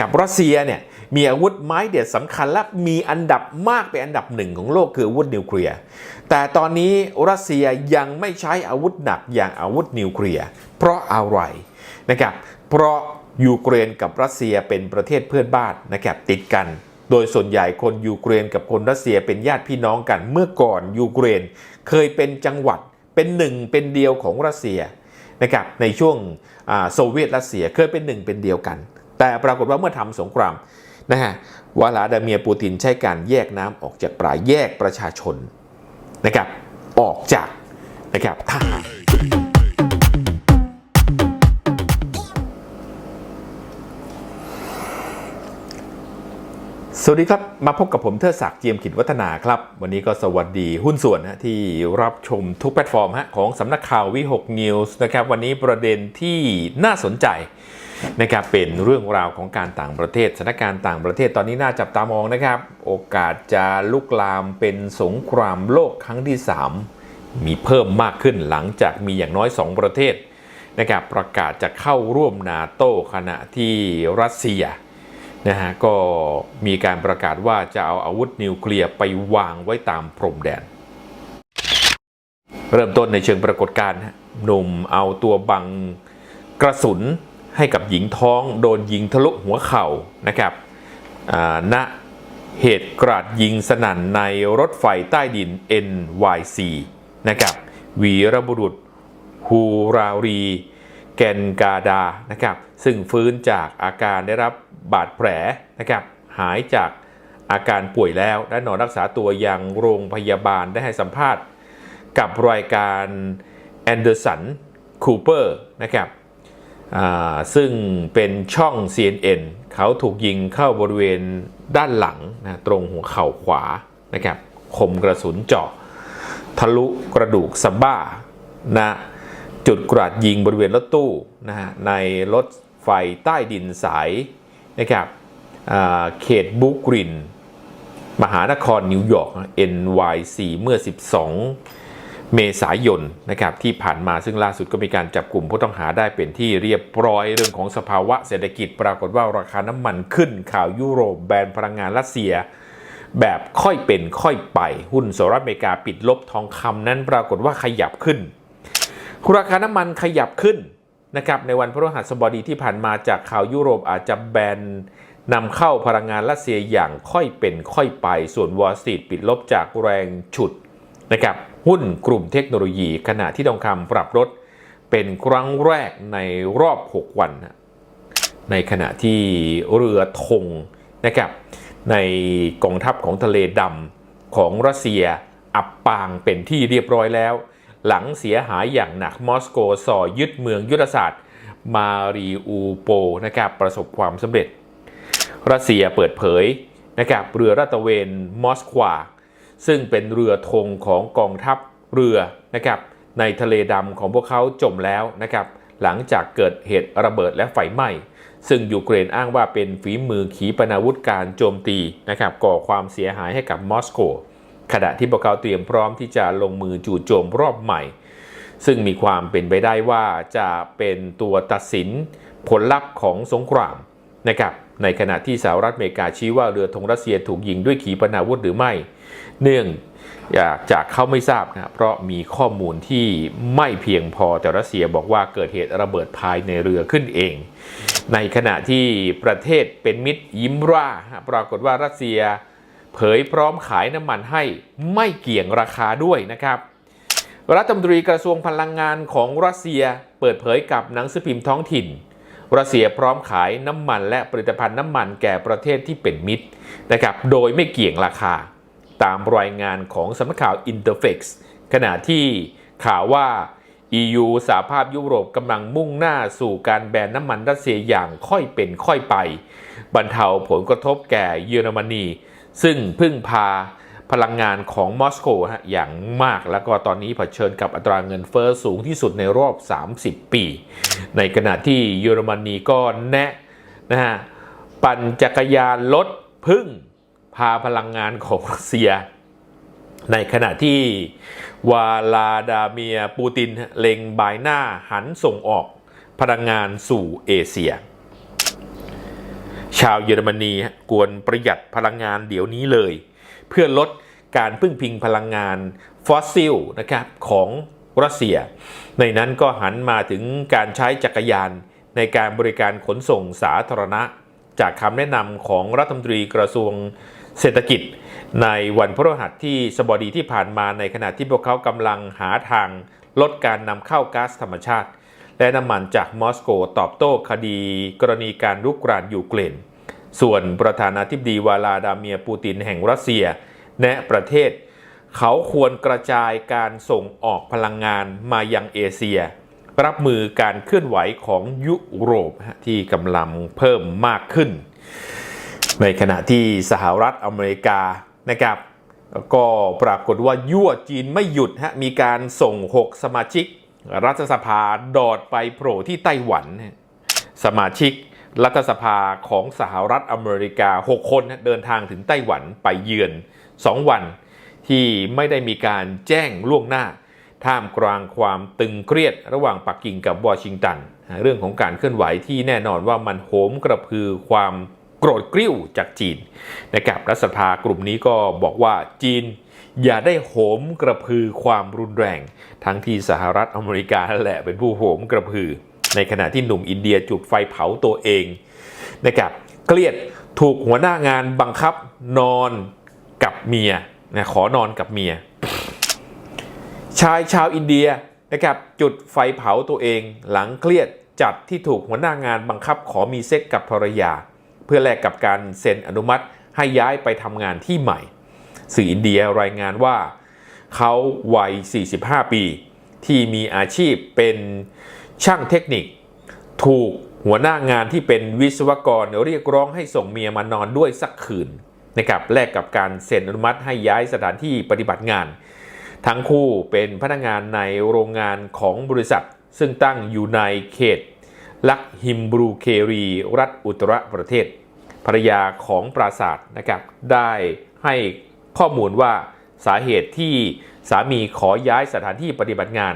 กับรัสเซียเนี่ยมีอาวุธไม้เด็ดสำคัญและมีอันดับมากเป็นอันดับหนึ่งของโลกคืออาวุธนิวเคลียร์แต่ตอนนี้รัสเซียยังไม่ใช้อาวุธหนักอย่างอาวุธนิวเคลียร์เพราะอะไรนะครับเพราะยูเครนกับรัสเซียเป็นประเทศเพื่อนบ้านนะครับติดกัน โดยส่วนใหญ่คนยูเครนกับคนรัสเซียเป็นญาติพี่น้องกันเมื่อก่อนยูเครนเคยเป็นจังหวัดเป็นหนึ่งเป็นเดียวของรัสเซียนะครับในช่วงโซเวียตรัสเซียเคยเป็นหนึ่งเป็นเดียวกัน แต่ปรากฏว่าเมื่อทำสงครามนะฮะวลาดาเมียปูตินใช้การแยกน้ำออกจากปลายแยกประชาชนนะครับออกจากนะครับทหาร สวัสดีครับ มาพบกับผมเทิดศักดิ์เจียมขิดวัฒนาครับ วันนี้ก็สวัสดีหุ้นส่วนนะที่รับชมทุกแพลตฟอร์มฮะของสำนักข่าววิหกนิวส์นะครับ วันนี้ประเด็นที่น่าสนใจนะครับเป็นเรื่องราวของการต่างประเทศสถานการณ์ต่างประเทศตอนนี้น่าจับตามองนะครับ โอกาสจะลุกลามเป็นสงครามโลกครั้งที่ 3 มีเพิ่มมากขึ้นหลังจากมีอย่างน้อย 2 ประเทศนะครับประกาศจะเข้าร่วมนาโต้ขณะที่รัสเซีย นะฮะก็มีการประกาศว่าจะเอาอาวุธนิวเคลียร์ไปวางไว้ตามพรมแดน เริ่มต้นในเชิงปรากฏการณ์หนุ่มเอาตัวบังกระสุนให้กับหญิงท้องโดนยิงทะลุหัวเข่านะครับณเหตุกราดยิงสนั่นในรถไฟใต้ดิน NYC นะครับวีรบุรุษฮูรารี แกนกาดานะครับ ซึ่งฟื้นจากอาการได้รับบาดแผลนะครับหายจากอาการป่วยแล้วและนอนรักษาตัวยังโรงพยาบาลได้ให้สัมภาษณ์ กับรายการแอนเดอร์สันคูเปอร์นะครับซึ่งเป็นช่อง CNN เขาถูกยิงเข้าบริเวณด้านหลังนะตรงหัวเข่าขวานะครับคมกระสุนเจาะ ทะลุกระดูกสบ้านะจุดกราดยิงบริเวณรถตู้นะฮะในรถ ไฟใต้ดินสายนะครับเขตบุกริน มหานครนิวยอร์ก NYC เมื่อ 12 เมษายนนะครับที่ผ่านมาซึ่งล่าสุดก็มีการจับกลุ่มผู้ต้องหาได้เป็นที่เรียบร้อยเรื่องของสภาวะเศรษฐกิจปรากฏว่าราคาน้ำมันขึ้นข่าวยุโรปแบนพลังงานรัสเซีย แบบค่อยเป็นค่อยไป หุ้นสหรัฐอเมริกาปิดลบทองคำนั้นปรากฏว่าขยับขึ้นราคาน้ำมันขยับขึ้น นะครับในวันพฤหัสบดีที่ผ่านมาจากข่าวยุโรปอาจจะแบนนำเข้าพลังงานรัสเซียอย่างค่อยเป็นค่อยไป ส่วนวอลสตรีทปิดลบจากแรงฉุดนะครับหุ้นกลุ่มเทคโนโลยี ขณะที่ทองคำปรับลดเป็นครั้งแรกในรอบ 6 วัน ในขณะที่เรือธงนะครับในกองทัพของทะเลดำของรัสเซียอับปางเป็นที่เรียบร้อยแล้ว หลังเสียหายอย่างหนักมอสโกส่อยึดเมืองยุทธศาสตร์มารีอูโปนะครับประสบความสำเร็จ รัสเซียเปิดเผยนะครับเรือรัตเวนมอสควา ซึ่งเป็นเรือธงของกองทัพเรือนะครับในทะเลดำของพวกเขาจมแล้วนะครับหลังจากเกิดเหตุระเบิดและไฟไหม้ ซึ่งยูเครนอ้างว่าเป็นฝีมือขีปนาวุธการโจมตีนะครับก่อความเสียหายให้กับมอสโก ขณะที่พวกเขาเตรียมพร้อมที่จะลงมือจู่โจมรอบใหม่ ซึ่งมีความเป็นไปได้ว่าจะเป็นตัวตัดสินผลลัพธ์ของสงครามนะครับในขณะที่สหรัฐอเมริกาชี้ว่าเรือธงรัสเซียถูกยิงด้วยขีปนาวุธหรือไม่ เนื่องจากเขาไม่ทราบนะเพราะมีข้อมูลที่ไม่เพียงพอแต่รัสเซียบอกว่าเกิดเหตุระเบิดภายในเรือขึ้นเอง ในขณะที่ประเทศเป็นมิตรยิ้มร่าปรากฏว่ารัสเซีย เผยพร้อมขายน้ำมันให้ไม่เกี่ยงราคาด้วยนะครับรัฐมนตรีกระทรวงพลังงานของรัสเซียเปิดเผยกับหนังสือพิมพ์ท้องถิ่น รัสเซียพร้อมขายน้ำมันและผลิตภัณฑ์น้ำมันแก่ประเทศที่เป็นมิตรนะครับโดยไม่เกี่ยงราคา ตามรายงานของสำนักข่าว Interfax ขณะที่ข่าวว่า EU สหภาพยุโรปกำลังมุ่งหน้าสู่การแบนน้ำมันรัสเซียอย่างค่อยเป็นค่อยไป บรรเทาผลกระทบแก่เยอรมนี ซึ่งพึ่งพาพลังงานของมอสโกฮะอย่างมากแล้วก็ตอนนี้เผชิญกับอัตราเงินเฟอ้อสูงที่สุดในรอบ 30 ปี ในขณะที่เยอรมนีก็แนะนะฮะปั่นจักรยานลดพึ่งพาพลังงานของรัสเซีย ในขณะที่วาลาดาเมียปูตินเล็งบายหน้าหันส่งออกพลังงานสู่เอเชีย ชาวเยอรมนีควรประหยัดพลังงานเดี๋ยวนี้เลย เพื่อลดการพึ่งพิงพลังงานฟอสซิลนะครับของรัสเซีย ในนั้นก็หันมาถึงการใช้จักรยานในการบริการขนส่งสาธารณะ จากคำแนะนำของรัฐมนตรีกระทรวงเศรษฐกิจ ในวันพฤหัสที่สบดีที่ผ่านมาในขณะที่พวกเขากำลังหาทางลดการนำเข้าก๊าซธรรมชาติ และน้ำมันจากมอสโกตอบโต้คดีกรณีการรุกรานยูเครนส่วนประธานาธิบดีวลาดาเมียปูตินแห่งรัสเซีย แนะประเทศ เขาควรกระจายการส่งออกพลังงานมายังเอเชีย รับมือการเคลื่อนไหวของยุโรปที่กำลังเพิ่มมากขึ้น ในขณะที่สหรัฐอเมริกานะครับก็ปรากฏว่ายั่วจีนไม่หยุดฮะมีการส่ง 6 สมาชิก รัฐสภาดอดไปโผล่ที่ไต้หวัน สมาชิกรัฐสภาของสหรัฐอเมริกา 6 คนเดินทางถึงไต้หวันไปเยือน 2 วัน ที่ไม่ได้มีการแจ้งล่วงหน้า ท่ามกลางความตึงเครียดระหว่างปักกิ่งกับวอชิงตัน เรื่องของการเคลื่อนไหวที่แน่นอนว่ามันโหมกระพือความโกรธกริ้วจากจีนนะครับรัฐสภากลุ่มนี้ก็บอกว่าจีน อย่าได้โหมกระพือความรุนแรง ทั้งที่สหรัฐอเมริกาแหละเป็นผู้โหมกระพือ ในขณะที่หนุ่มอินเดียจุดไฟเผาตัวเองนะครับเครียดถูกหัวหน้างานบังคับนอนกับเมียนะขอนอนกับเมีย ชายชาวอินเดียนะครับจุดไฟเผาตัวเอง หลังเครียดจัดที่ถูกหัวหน้างานบังคับขอมีเซ็กกับภรรยา เพื่อแลกกับการเซ็นอนุมัติให้ย้ายไปทำงานที่ใหม่ สื่ออินเดียรายงานว่า เขาวัย 45 ปี ที่มีอาชีพเป็นช่างเทคนิค ถูกหัวหน้างานที่เป็นวิศวกรเรียกร้องให้ส่งเมียมานอนด้วยสักคืนนะครับแลกกับการเซ็นอนุมัติให้ย้ายสถานที่ปฏิบัติงาน ทั้งคู่เป็นพนักงานในโรงงานของบริษัท ซึ่งตั้งอยู่ในเขต ลักฮิมบรูเครี รัฐอุตรประเทศภรรยาของปราศาสตร์นะครับได้ให้ ข้อมูลว่าสาเหตุที่สามีขอย้ายสถานที่ปฏิบัติงาน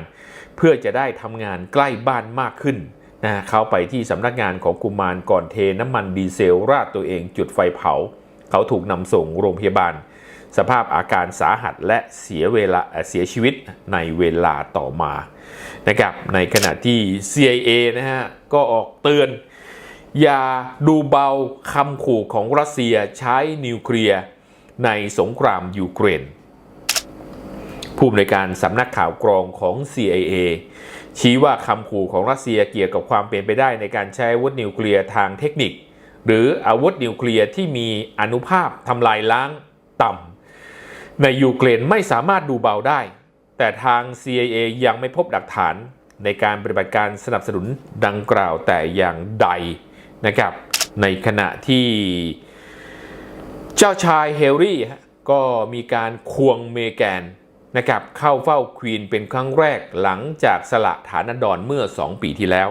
เพื่อจะได้ทำงานใกล้บ้านมากขึ้นนะเขาไปที่สำนักงานของกุมารก่อนเทน้ำมันดีเซลราดตัวเองจุดไฟเผา เขาถูกนำส่งโรงพยาบาล สภาพอาการสาหัสและเสียเวลาเสียชีวิตในเวลาต่อมานะครับในขณะที่ CIA นะฮะก็ออกเตือน อย่าดูเบาคำขู่ของรัสเซียใช้นิวเคลียร์ ในสงครามยูเครน ผู้อำนวยการสำนักข่าวกรองของ CIA ชี้ว่าคำขู่ของรัสเซียเกี่ยวกับความเป็นไปได้ในการใช้อาวุธนิวเคลียร์ทางเทคนิค หรืออาวุธนิวเคลียร์ที่มีอนุภาพทำลายล้างต่ำในยูเครนไม่สามารถดูเบาได้ แต่ทาง CIA ยังไม่พบหลักฐานในการปฏิบัติการสนับสนุนดังกล่าวแต่อย่างใดนะครับ ในขณะที่ เจ้าชายเฮลรี่ก็มีการควงเมแกนนะครับเข้าเฝ้าควีนเป็นครั้งแรกหลังจากสละฐานันดรเมื่อ 2 ปีที่แล้ว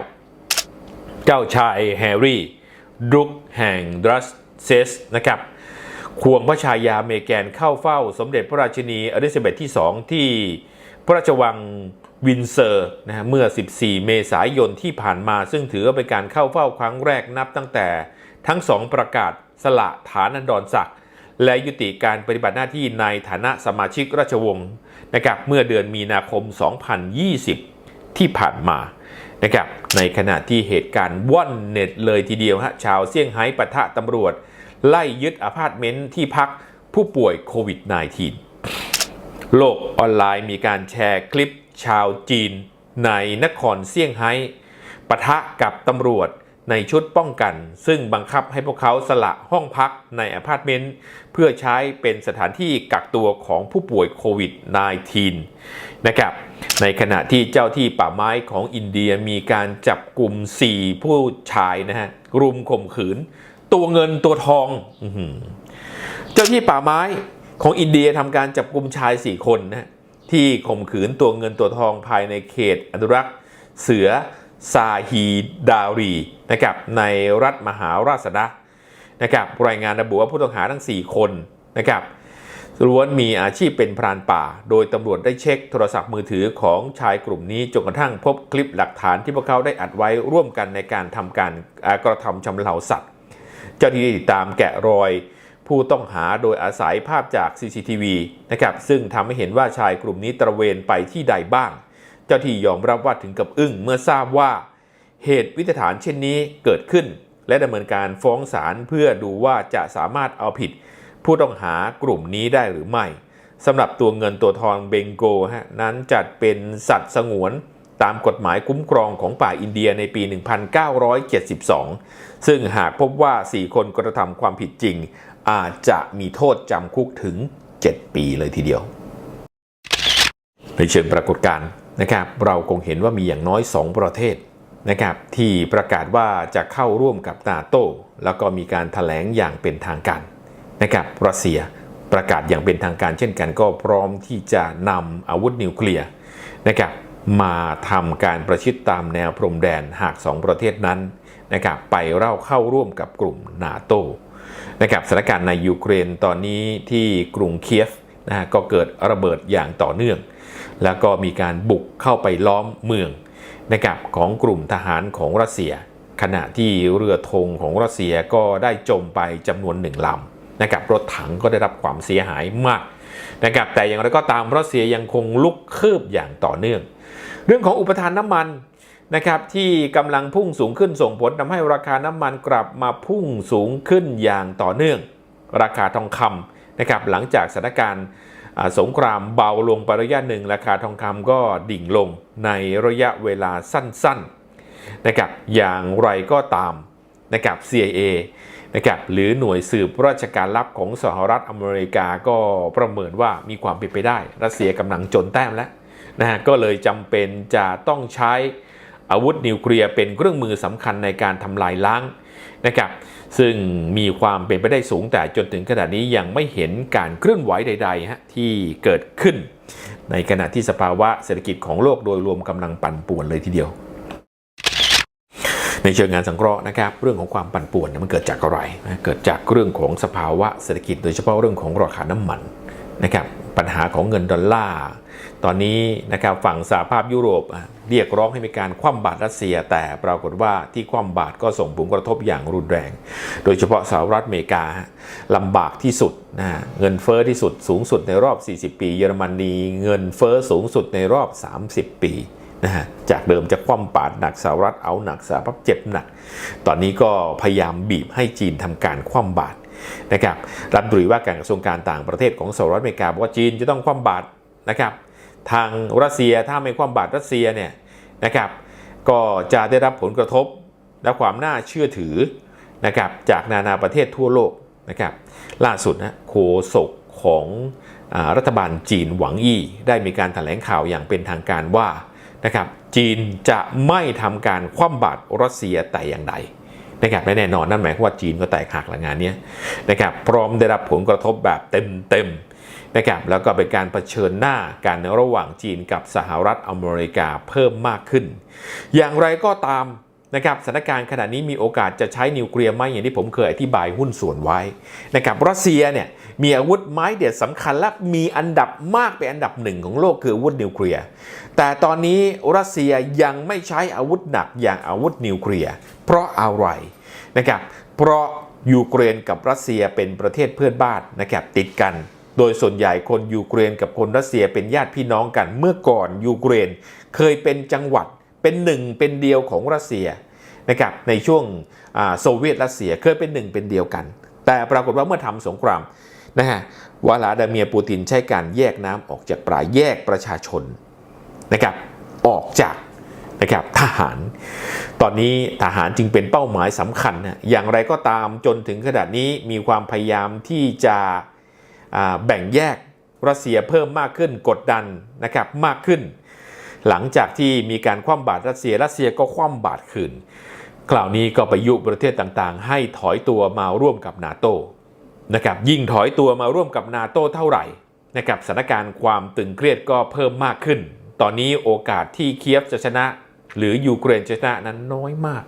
เจ้าชายแฮร์รี่ดุกแห่งดรัสเซสนะครับควงพระชายาเมแกนเข้าเฝ้าสมเด็จพระราชินีอลิซาเบธที่ 2 ที่พระราชวังวินเซอร์นะฮะเมื่อ 14 เมษายนที่ผ่านมา ซึ่งถือว่าเป็นการเข้าเฝ้าครั้งแรกนับตั้งแต่ทั้งสองประกาศสละฐานันดรศักดิ์ และยุติการปฏิบัติหน้าที่ในฐานะสมาชิกราชวงศ์นะครับเมื่อเดือนมีนาคม 2020 ที่ผ่านมานะครับในขณะที่เหตุการณ์ว่อนเน็ตเลยทีเดียวฮะชาวเซี่ยงไฮ้ปะทะตำรวจ ไล่ยึดอพาร์ตเมนต์ที่พักผู้ป่วยโควิด -19 โลกออนไลน์มีการแชร์คลิปชาวจีนในนครเซี่ยงไฮ้ปะทะกับตำรวจ ในชุดป้องกัน ซึ่งบังคับให้พวกเขาสละห้องพักในอพาร์ตเมนต์เพื่อใช้เป็นสถานที่กักตัวของผู้ป่วยโควิด -19 นะครับในขณะที่เจ้าที่ป่าไม้ของอินเดียมีการจับกลุ่ม 4 ผู้ชายนะฮะรุมข่มขืน ตัวเงินตัวทองอเจ้าที่ป่าไม้ของอินเดียทำการจับกลุ่มชาย 4 คนนะฮะที่ข่มขืนตัวเงินตัวทองภายในเขตอนุรักษ์เสือ ซาฮีดารีนะครับในรัฐมหาราชนะนะครับรายงานระบุว่าผู้ต้องหาทั้ง 4 คนนะครับล้วนมีอาชีพเป็นพรานป่า โดยตำรวจได้เช็คโทรศัพท์มือถือของชายกลุ่มนี้จนกระทั่งพบคลิปหลักฐานที่พวกเขาได้อัดไว้ร่วมกันในการทำการกระทำชำเราสัตว์ เจ้าหน้าที่ติดตามแกะรอยผู้ต้องหาโดยอาศัยภาพจาก CCTV นะครับซึ่งทำให้เห็นว่าชายกลุ่มนี้ตระเวนไปที่ใดบ้าง จ้าที่ยอมรับว่าถึงกับอึ้งเมื่อทราบว่า เหตุวิถฐานเช่นนี้เกิดขึ้น และดำเนินการฟ้องศาลเพื่อดูว่าจะสามารถเอาผิด ผู้ต้องหากลุ่มนี้ได้หรือไม่สำหรับตัวเงินตัวทองเบงโกฮะนั้นจัดเป็นสัตว์สงวนตามกฎหมายคุ้มครองของป่าอินเดียในปี 1972 ซึ่งหากพบว่า 4 คนกระทำความผิดจริง อาจจะมีโทษจำคุกถึง 7 ปีเลยทีเดียว ในเชิงปรากฏการณ์ นะครับเราคงเห็นว่ามีอย่างน้อย 2 ประเทศนะครับที่ประกาศว่าจะเข้าร่วมกับนาโตแล้วก็มีการถแถลงอย่างเป็นทางการนะครับรัสเซียประกาศอย่างเป็นทางการเช่นกันก็พร้อมที่จะนำอาวุธนิวเคลียร์นะครับมาทำการประชิดตามแนวพรมแดนหาก 2 ประเทศนั้นนะครับไปเล่าเข้าร่วมกับกลุ่มนาโตนะครับสถานการณ์ในยูเครนตอนนี้ที่กรุงเคียฟนะฮะก็เกิดระเบิดอย่างต่อเนื่อง แล้วก็มีการบุกเข้าไปล้อมเมืองนะครับของกลุ่มทหารของรัสเซีย ขณะที่เรือธงของรัสเซียก็ได้จมไปจำนวนหนึ่งลำนะครับรถถังก็ได้รับความเสียหายมากนะครับแต่อย่างไรก็ตามรัสเซียยังคงลุกคืบอย่างต่อเนื่อง เรื่องของอุปทานน้ำมันนะครับที่กำลังพุ่งสูงขึ้นส่งผลทำให้ราคาน้ำมันกลับมาพุ่งสูงขึ้นอย่างต่อเนื่อง ราคาทองคำนะครับหลังจากสถานการณ์ สงครามเบาลงไประยะหนึ่งราคาทองคำก็ดิ่งลงในระยะเวลาสั้นๆนะครับอย่างไรก็ตามนะครับ CIA นะครับหรือหน่วยสืบราชการลับของสหรัฐอเมริกาก็ประเมินว่ามีความเป็นไปได้ รัสเซียกำลังจนแต้มแล้วนะฮะก็เลยจำเป็นจะต้องใช้อาวุธนิวเคลียร์เป็นเครื่องมือสำคัญในการทำลายล้างนะครับ ซึ่งมีความเป็นไปได้สูงแต่จนถึงขณะนี้ยังไม่เห็นการเคลื่อนไหวใดๆฮะที่เกิดขึ้น ในขณะที่สภาวะเศรษฐกิจของโลกโดยรวมกำลังปั่นป่วนเลยทีเดียว ในเชิงงานสังเคราะห์นะครับ เรื่องของความปั่นป่วนมันเกิดจากอะไรเกิดจากเรื่องของสภาวะเศรษฐกิจโดยเฉพาะเรื่องของราคาน้ำมันนะครับปัญหาของเงินดอลลาร์ตอนนี้นะครับฝั่งสหภาพยุโรป เรียกร้องให้มีการคว่ำบาตรรัสเซีย แต่ปรากฏว่าที่คว่ำบาตรก็ส่งผลกระทบอย่างรุนแรง โดยเฉพาะสหรัฐอเมริกาลำบากที่สุดนะเงินเฟอ้อที่สุดสูงสุดในรอบ 40 ปี เยอรมนีเงินเฟอ้อสูงสุดในรอบ 30 ปีนะฮะจากเดิมจะคว่ำบาตรหนักสหรัฐเอาหนักสหภาพเจ็บหนัก ตอนนี้ก็พยายามบีบให้จีนทำการคว่ำบาตรนะครับรัฐมนตรีว่าการกระทรวงการต่างประเทศของสหรัฐอเมริกาบอกว่าจีนจะต้องคว่ำบาตรนะครับ ทางรัสเซียถ้าไม่คว่ำบาตรรัสเซียเนี่ยนะครับ ก็จะได้รับผลกระทบและความน่าเชื่อถือนะครับจากนานาประเทศทั่วโลกนะครับล่าสุดนะโฆษกของอรัฐบาลจีนหวังอี้ได้มีการแถลงข่าวอย่างเป็นทางการว่านะครับจีนจะไม่ทำการคว่ำบาตรรัสเซียแต่อย่างใดนะครับและแน่นอนนั่นหมายความว่าจีนก็แตกหักหลังงานนี้นะครับพร้อมได้รับผลกระทบแบบเต็มๆ นะครับแล้วก็เป็นการเผชิญหน้ากันระหว่างจีนกับสหรัฐอเมริกาเพิ่มมากขึ้น อย่างไรก็ตามนะครับสถานการณ์ขณะนี้มีโอกาสจะใช้นิวเคลียร์ไหมอย่างที่ผมเคยอธิบายหุ้นส่วนไว้นะครับรัสเซียเนี่ยมีอาวุธไม้เด็ดสำคัญและมีอันดับมากเป็นอันดับหนึ่งของโลกคืออาวุธนิวเคลียร์แต่ตอนนี้รัสเซียยังไม่ใช้อาวุธหนักอย่างอาวุธนิวเคลียร์เพราะอะไรนะครับเพราะยูเครนกับรัสเซียเป็นประเทศเพื่อนบ้านนะครับติดกัน โดยส่วนใหญ่คนยูเครนกับคนรัสเซียเป็นญาติพี่น้องกัน เมื่อก่อนยูเครนเคยเป็นจังหวัดเป็นหนึ่งเป็นเดียวของรัสเซียนะครับในช่วงโซเวียตรัสเซียเคยเป็นหนึ่งเป็นเดียวกัน แต่ปรากฏว่าเมื่อทำสงครามนะฮะวลาดาเมียปูตินใช้การแยกน้ำออกจากปลายแยกประชาชนนะครับออกจากนะครับทหาร ตอนนี้ทหารจึงเป็นเป้าหมายสำคัญนะอย่างไรก็ตามจนถึงขนาดนี้มีความพยายามที่จะ แบ่งแยกรัสเซียเพิ่มมากขึ้นกดดันนะครับมากขึ้น หลังจากที่มีการคว่ำบาตรรัสเซียรัสเซียก็คว่ำบาตรคืนคราวนี้ก็ไปยุประเทศต่างๆ ให้ถอยตัวมาร่วมกับนาโตนะครับยิ่งถอยตัวมาร่วมกับนาโตเท่าไหร่นะครับสถานการณ์ความตึงเครียดก็เพิ่มมากขึ้น ตอนนี้โอกาสที่เคียฟจะชนะ หรือยูเครนจะชนะนั้นน้อยมาก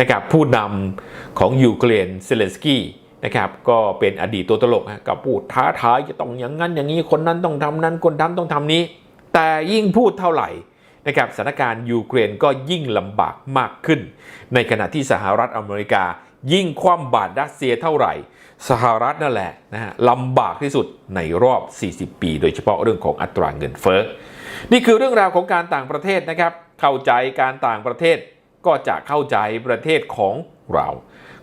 นะครับผู้นำของยูเครนเซเลนสกี้ นะครับก็เป็นอดีตตัวตลกฮะกับพูดท้าทายจะต้องอย่างนั้นอย่างนี้คนนั้นต้องทำนั้นคนทำต้องทำนี้ แต่ยิ่งพูดเท่าไหร่นะครับสถานการณ์ยูเครนก็ยิ่งลำบากมากขึ้น ในขณะที่สหรัฐอเมริกา ยิ่งคว่ำบาตรรัสเซียเท่าไหร่ สหรัฐนั่นแหละนะฮะลำบากที่สุดในรอบ 40 ปี โดยเฉพาะเรื่องของอัตราเงินเฟ้อนี่คือเรื่องราวของการต่างประเทศนะครับเข้าใจการต่างประเทศก็จะเข้าใจประเทศของเรา